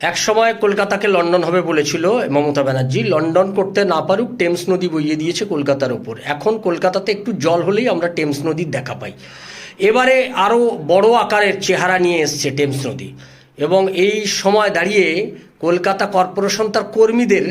এক সময় কলকাতাকে লন্ডন হবে বলেছিল মমতা ব্যানার্জি, লন্ডন করতে না পারুক টেমস নদী বইয়ে দিয়েছে কলকাতার ওপর। এখন কলকাতাতে একটু জল হলেই আমরা টেমস নদীর দেখা পাই। এবারে আরও বড় আকারের চেহারা নিয়ে এসছে টেমস নদী। এবং এই সময় দাঁড়িয়ে কলকাতা কর্পোরেশন তার কর্মীদের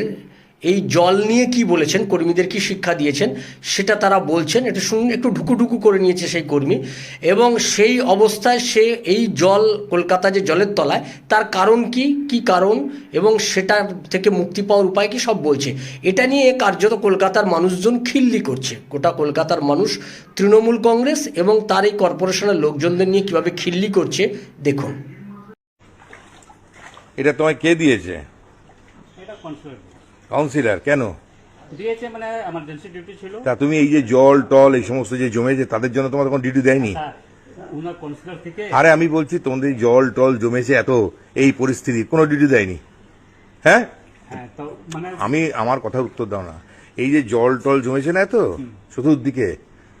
এই জল নিয়ে কি বলেছেন? কর্মীদের কি শিক্ষা দিয়েছেন? সেটা তারা বলছেন। এটা শুন একটু ঢুকুঢুকু করে নিয়েছে সেই কর্মী। এবং সেই অবস্থায় সে এই জল কলকাতা যে জলের তলায় তার কারণ কি? কি কারণ? এবং সেটা থেকে মুক্তি পাওয়ার উপায় কি? সব বলছে। এটা নিয়ে কার্যত কলকাতার মানুষজন খিল্লি করছে। গোটা কলকাতার মানুষ তৃণমূল কংগ্রেস এবং তার এই কর্পোরেশনের লোকজনদের নিয়ে কীভাবে খিল্লি করছে দেখুন। এটা তোমায় কে দিয়েছে? এটা কাউন্সিলর কেন? দিয়েছে মানে এমার্জেন্সি ডিউটি ছিল। তা তুমি এই যে জল টল এই সমস্ত যে জমেছে তাদের জন্য তোমার কোনো ডিউটি দেয়নি? হ্যাঁ, উনার কনসুলার থেকে আরে আমি বলছি তোমাদের জল টল জমেছে এত এই পরিস্থিতি কোনো ডিউটি দেয়নি। হ্যাঁ? হ্যাঁ মানে আমি আমার কথার উত্তর দাও না। এই যে জল টল জমেছে না এত চতুর্দিকে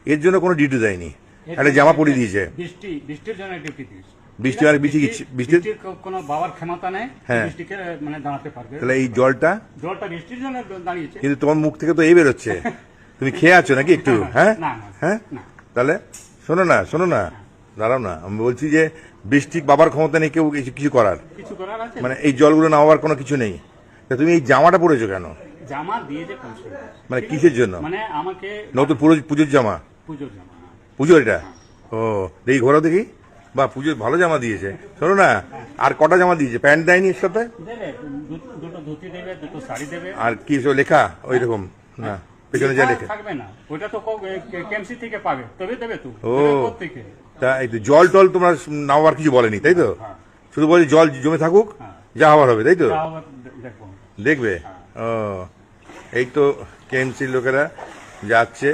এর জন্য কোনো ডিউটি দেয়নি। একটা জামা পরিয়ে দিয়েছে। বৃষ্টি বৃষ্টির জন্য ডিউটি দিয়েছে। বৃষ্টি মানে বৃষ্টি বৃষ্টির কোনো বাবার ক্ষমতা নেই হ্যাঁ। বৃষ্টিকে মানে দাঁড়াতে পারবে। তাহলে এই জলটা? জলটা বৃষ্টির জন্য দাঁড়িয়েছে। কিন্তু তোমার মুখ থেকে তো এই বেরোচ্ছে। তুমি খেয়ে আছো নাকি একটু? হ্যাঁ? হ্যাঁ? তাহলে শোনো না শোনো না। দাঁড়াও না। আমি বলছি যে বৃষ্টি বাবার ক্ষমতা নেই কেউ কিছু- কিছু করার। কিছু করার আছে? মানে এই জলগুলো নামাবার কোনো কিছু নেই। তা তুমি এই জামাটা পরেছো কেন? জামা দিয়েছে কনসুলার মানে কিসের জন্য? মানে আমাকে নতুন পুজোর জামা? পুজোর জামা পুজোর এটা? ও দেখি ঘোরা দেখি। বা পুজোর ভালো জামা দিয়েছে। শোনো না আর কটা জামা দিয়েছে? প্যান্ট দেয়নি এর সাথে? আর কি সব লেখা? ওই রকম। না পেছনে যা লেখা। থাকবে না। ওইটা তো কেমসি থেকে পাবে। তবে দেবে তো। ও। তা এই তো জল টল তোমরা নামাবার কিছু বলেনি তাই তো? হ্যাঁ। শুধু বলে জল জমে থাকুক হ্যাঁ। যা হওয়ার হবে তাই তো? দেখবে। ও এই তো কেএমসির লোকেরা যাচ্ছে।